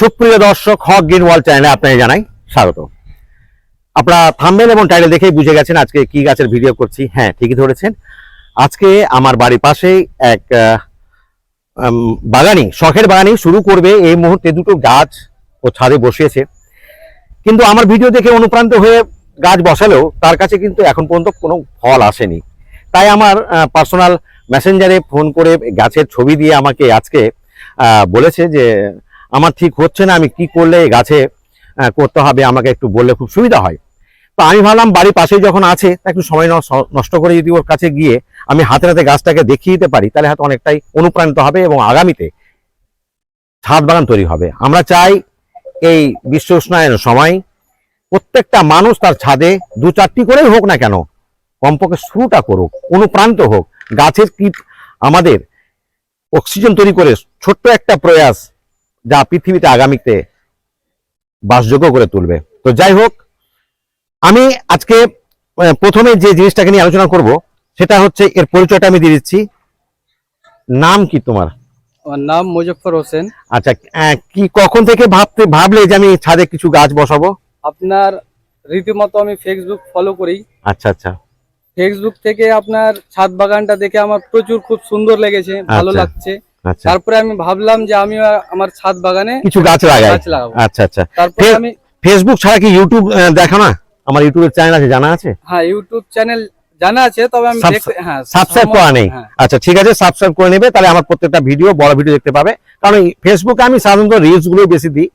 সুপ্রিয় দর্শক, হক গ্রিন ওয়াল চ্যানেলে আপনাকে জানাই স্বাগত। আপনারা থাম্বেল এবং টাইটেল দেখেই বুঝে গেছেন আজকে কি গাছের ভিডিও করছি। হ্যাঁ ঠিকই ধরেছেন। আজকে আমার বাড়ির পাশেই এক বাগানি শখের বাগানি শুরু করবে। এই মুহূর্তে দুটো গাছ ও ছাদে বসিয়েছে। কিন্তু আমার ভিডিও দেখে অনুপ্রাণিত হয়ে গাছ বসালেও তার কাছে কিন্তু এখন পর্যন্ত কোনো ফল আসেনি। তাই আমার পার্সোনাল মেসেঞ্জারে ফোন করে গাছের ছবি দিয়ে আমাকে আজকে বলেছে যে আমার ঠিক হচ্ছে না, আমি কি করলে গাছে করতে হবে আমাকে একটু বললে খুব সুবিধা হয়। তো আমি ভাবলাম বাড়ির পাশেই যখন আছে একটু সময় নষ্ট- নষ্ট করে যদি ওর কাছে গিয়ে আমি হাতে হাতে গাছটাকে দেখিয়ে দিতে পারি, তাহলে হয়তো অনেকটাই অনুপ্রাণিত হবে এবং আগামীতে ছাদ বাগান তৈরি হবে। আমরা চাই এই বিশ্ব উষ্ণায়নের সময় প্রত্যেকটা মানুষ তার ছাদে দু চারটি করেই হোক না কেন, কমপক্ষে শুরুটা করুক, অনুপ্রাণিত হোক। গাছের কি আমাদের অক্সিজেন তৈরি করে ছোট্ট একটা প্রয়াস যা পৃথিবীতে আগামীতে বাসযোগ্য করে তুলবে। তো যাই হোক আমি আজকে প্রথমে যে জিনিসটাকে নিয়ে আলোচনা করব সেটা হচ্ছে এর পরিচয়টা আমি দিয়ে দিচ্ছি। নাম কি তোমার? আমার নাম মুজফর হোসেন। আচ্ছা কি কখন থেকে ভাবতে ভাবলে যে আমি ছাদে কিছু গাছ বসাবো? আপনার রীতিমতো আমি ফেসবুক ফলো করি। আচ্ছা আচ্ছা। ফেসবুক থেকে আপনার ছাদ বাগানটা দেখে আমার প্রচুর খুব সুন্দর লেগেছে ভালো আচ্ছা। লাগছে। তারপরে আমি ভাবলাম যে আমি আমার ছাদ বাগানে কিছু গাছ লাগাই। গাছ লাগাবো। আচ্ছা আচ্ছা। তারপরে আমি ফেসবুক ছাড়া কি ইউটিউব দেখো না? আমার ইউটিউবের চ্যানেল আছে জানা আছে? হ্যাঁ ইউটিউব চ্যানেল জানা আছে তবে আমি দেখতে হ্যাঁ সাবস্ক্রাইব করা নেই। হ্যাঁ, আচ্ছা ঠিক আছে সাবস্ক্রাইব করে নেবে তাহলে আমার প্রত্যেকটা ভিডিও বড় ভিডিও দেখতে পাবে। কারণ ফেসবুকে আমি সাধারণত রিলস গুলোই বেশি দিই।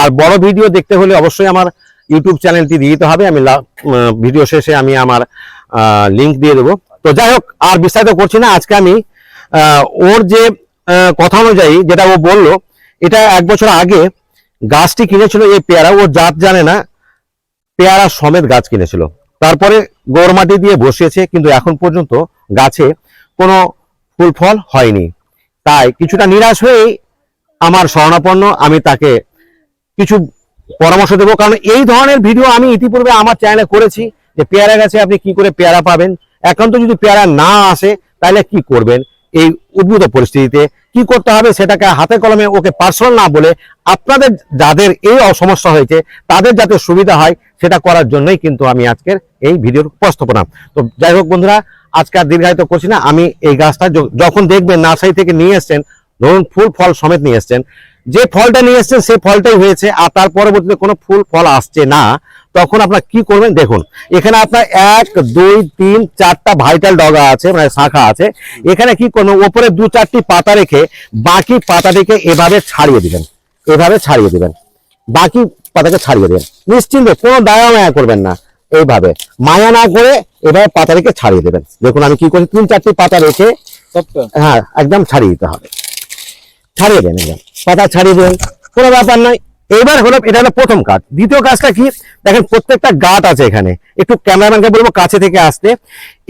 আর বড় ভিডিও দেখতে হলে অবশ্যই আমার ইউটিউব চ্যানেলটি দিয়ে দিতে হবে। আমি ভিডিও শেষে আমি আমার লিংক দিয়ে দেবো। তো যাই হোক আর বিস্তারিত করছি না। আজকে আমি ওর যে কথা অনুযায়ী যেটা ও বলল, এটা এক বছর আগে গাছটি কিনেছিল এই পেয়ারা, ও জাত জানে না, পেয়ারা সমেত গাছ কিনেছিল। তারপরে গোড় মাটি দিয়ে বসিয়েছে, কিন্তু এখন পর্যন্ত গাছে কোনো ফুল ফল হয়নি। তাই কিছুটা নিরাশ হয়েই আমার শরণাপন্ন আমি তাকে কিছু পরামর্শ দেবো। কারণ এই ধরনের ভিডিও আমি ইতিপূর্বে আমার চ্যানেলে করেছি, যে পেয়ারা গাছে আপনি কি করে পেয়ারা পাবেন। একান্ত যদি পেয়ারা না আসে, তাহলে কি করবেন? এই উদ্ভূত পরিস্থিতিতে কি করতে হবে সেটাকে হাতে কলমে ওকে পার্সোনাল না বলে আপনাদের যাদের এই সমস্যা হয়েছে, তাদের যাতে সুবিধা হয় সেটা করার জন্যই কিন্তু আমি আজকের এই ভিডিওর উপস্থাপনা তো যাই হোক বন্ধুরা, আজকে আর দীর্ঘায়িত করছি না। আমি এই গাছটা যখন দেখবেন নার্সারি থেকে নিয়ে এসছেন, ধরুন ফুল ফল সমেত নিয়ে এসছেন, যে ফলটা নিয়ে এসছেন সেই ফলটাই হয়েছে আর তার পরবর্তীতে কোনো ফুল ফল আসছে না। তখন আপনার কি করবেন? দেখুন এখানে আপনার এক দুই তিন চারটা ভাইটাল ডগা আছে মানে শাখা আছে। এখানে কি করবেন? ওপরে দু চারটি পাতা রেখে বাকি পাতাটিকে এভাবে ছাড়িয়ে দিবেন। এভাবে ছাড়িয়ে দিবেন। বাকি পাতাকে ছাড়িয়ে দেবেন। নিশ্চিন্তে কোনো দায়া মায়া করবেন না। এইভাবে। মায়া না করে এভাবে পাতাটিকে ছাড়িয়ে দেবেন। দেখুন আমি কি করি? তিন চারটি পাতা রেখে হ্যাঁ একদম ছাড়িয়ে দিতে হবে। ছাড়িয়ে দেন একদম। পাতা ছাড়িয়ে দেবেন কোনো ব্যাপার নয়। এবার হলো এটা হলো প্রথম কাজ দ্বিতীয় কাজটা কি? দেখেন প্রত্যেকটা গাট আছে এখানে। একটু ক্যামেরাম্যানকে বলব কাছে থেকে আসতে।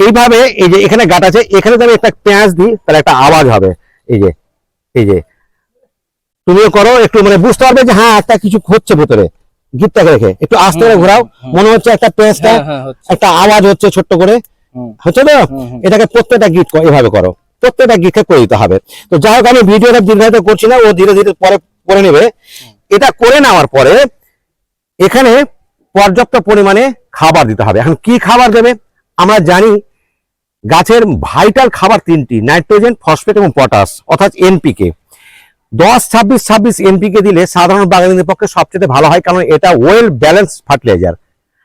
এইভাবে এই যে এখানে গাট আছে এখানে যদি আমি একটা পেঁয়াজ দিই তাহলে একটা আওয়াজ হবে। এই যে এই যে। তুমিও করো একটু মানে বুঝতে পারবে যে হ্যাঁ একটা কিছু হচ্ছে ভেতরে। গিটটাকে রেখে একটু আস্তে করে ঘোরাও। মনে হচ্ছে একটা পেঁয়াজটা হ্যাঁ হ্যাঁ একটা আওয়াজ হচ্ছে ছোট্ট করে। হচ্ছে হুম। এটাকে প্রত্যেকটা গিট এভাবে করো। প্রত্যেকটা গিটকে করে দিতে হবে। তো যাই হোক আমি ভিডিওটা দীর্ঘায়িত করছি না ও ধীরে ধীরে পরে করে নেবে। এটা করে নেওয়ার পরে এখানে পর্যাপ্ত পরিমাণে খাবার দিতে হবে। এখন কি খাবার দেবে? আমরা জানি গাছের ভাইটাল খাবার তিনটি, নাইট্রোজেন, ফসফেট এবং পটাশ, অর্থাৎ এনপিকে দশ, ছাব্বিশ ছাব্বিশ এনপিকে দিলে সাধারণ বাগানীদের পক্ষে সবচেয়ে ভালো হয়, কারণ এটা ওয়েল ব্যালেন্স ফার্টিলাইজার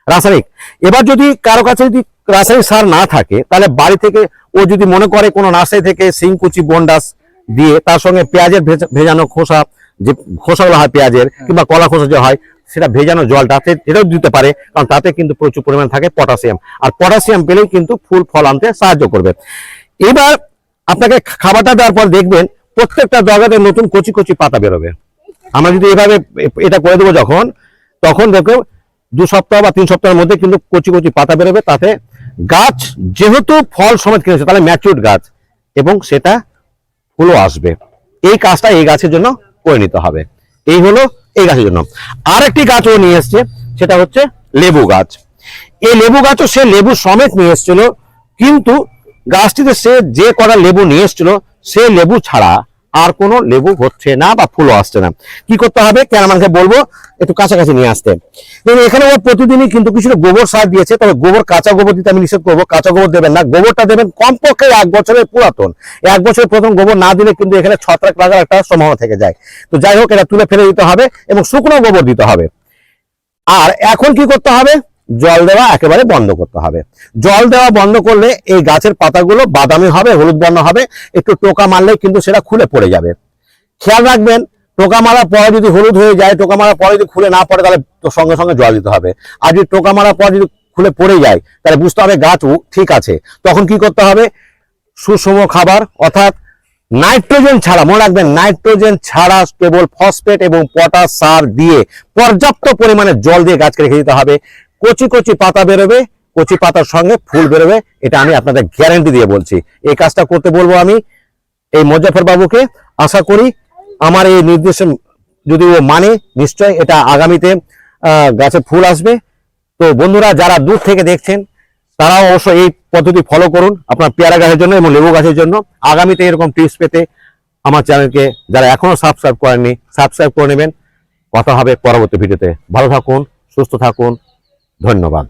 রাসায়নিক। এবার যদি কারও কাছে যদি রাসায়নিক সার না থাকে, তাহলে বাড়ি থেকে ও যদি মনে করে কোনো নার্সারি থেকে সিংকুচি বন্ডাস দিয়ে তার সঙ্গে পেঁয়াজের ভেজা- ভেজানো খোসা যে খোসাগুলো হয় পেঁয়াজের কিংবা কলা খোসা যে হয় সেটা ভেজানো জল তাতে এটাও দিতে পারে কারণ তাতে কিন্তু প্রচুর পরিমাণে থাকে পটাশিয়াম। আর পটাশিয়াম পেলেই কিন্তু ফুল ফল আনতে সাহায্য করবে। এবার আপনাকে খাবারটা দেওয়ার পর দেখবেন প্রত্যেকটা জগাতে নতুন কচি কচি পাতা বেরোবে। আমরা যদি এভাবে এটা করে দেবো যখন তখন দেখো দু সপ্তাহ বা তিন সপ্তাহের মধ্যে কিন্তু কচি কচি পাতা বেরোবে তাতে গাছ যেহেতু ফল সমেত কিনেছে তাহলে ম্যাচিউর গাছ এবং সেটা ফুলও আসবে। এই কাজটা এই গাছের জন্য করে নিতে হবে। এই হলো এই গাছের জন্য। আর একটি গাছ ও নিয়ে এসছে, সেটা হচ্ছে লেবু গাছ। এই লেবু গাছও সে লেবু সমেত নিয়ে এসেছিল, কিন্তু গাছটিতে সে যে কটা লেবু নিয়ে এসেছিল, সে লেবু ছাড়া আর কোনো লেবু হচ্ছে না বা ফুলও আসছে না। কি করতে হবে? ক্যারামানকে বলব, একটু কাছাকাছি নিয়ে আসতে। দেখুন, এখানে ও প্রতিদিনই কিন্তু কিছুটা গোবর সার দিয়েছে, তবে গোবর, কাঁচা গোবর দিতে আমি নিষেধ করব। কাঁচা গোবর দেবেন না, গোবরটা দেবেন কমপক্ষে এক বছরের পুরাতন। এক বছরের প্রথম গোবর না দিলে কিন্তু এখানে ছত্রাক লাগার একটা সম্ভাবনা থেকে যায়। তো যাই হোক, এটা তুলে ফেলে দিতে হবে এবং শুকনো গোবর দিতে হবে। আর এখন কি করতে হবে? জল দেওয়া একেবারে বন্ধ করতে হবে। জল দেওয়া বন্ধ করলে এই গাছের পাতাগুলো বাদামি হবে, হলুদ বর্ণ হবে, একটু টোকা মারলে কিন্তু সেটা খুলে পড়ে যাবে। খেয়াল রাখবেন, টোকা মারার পরে যদি হলুদ হয়ে যায়, টোকা মারার পরে যদি খুলে না পড়ে, তাহলে সঙ্গে সঙ্গে জল দিতে হবে। আর যদি টোকা মারার পর যদি খুলে পড়ে যায়, তাহলে বুঝতে হবে গাছ ঠিক আছে। তখন কি করতে হবে? সুষম খাবার, অর্থাৎ নাইট্রোজেন ছাড়া, মনে রাখবেন, নাইট্রোজেন ছাড়া কেবল ফসফেট এবং পটাশ সার দিয়ে পর্যাপ্ত পরিমাণে জল দিয়ে গাছকে রেখে দিতে হবে। কচি কচি পাতা বেরোবে, কচি পাতার সঙ্গে ফুল বেরোবে, এটা আমি আপনাদের গ্যারেন্টি দিয়ে বলছি। এই কাজটা করতে বলব আমি এই মজাফর বাবুকে আশা করি আমার এই নির্দেশ যদি ও মানে নিশ্চয় এটা আগামীতে গাছে ফুল আসবে। তো বন্ধুরা, যারা দূর থেকে দেখছেন, তারাও অবশ্য এই পদ্ধতি ফলো করুন আপনার পেয়ারা গাছের জন্য এবং লেবু গাছের জন্য। আগামীতে এরকম টিপস পেতে আমার চ্যানেলকে যারা এখনও সাবস্ক্রাইব করেননি সাবস্ক্রাইব করে নেবেন। কথা হবে পরবর্তী ভিডিওতে ভালো থাকুন, সুস্থ থাকুন। ধন্যবাদ।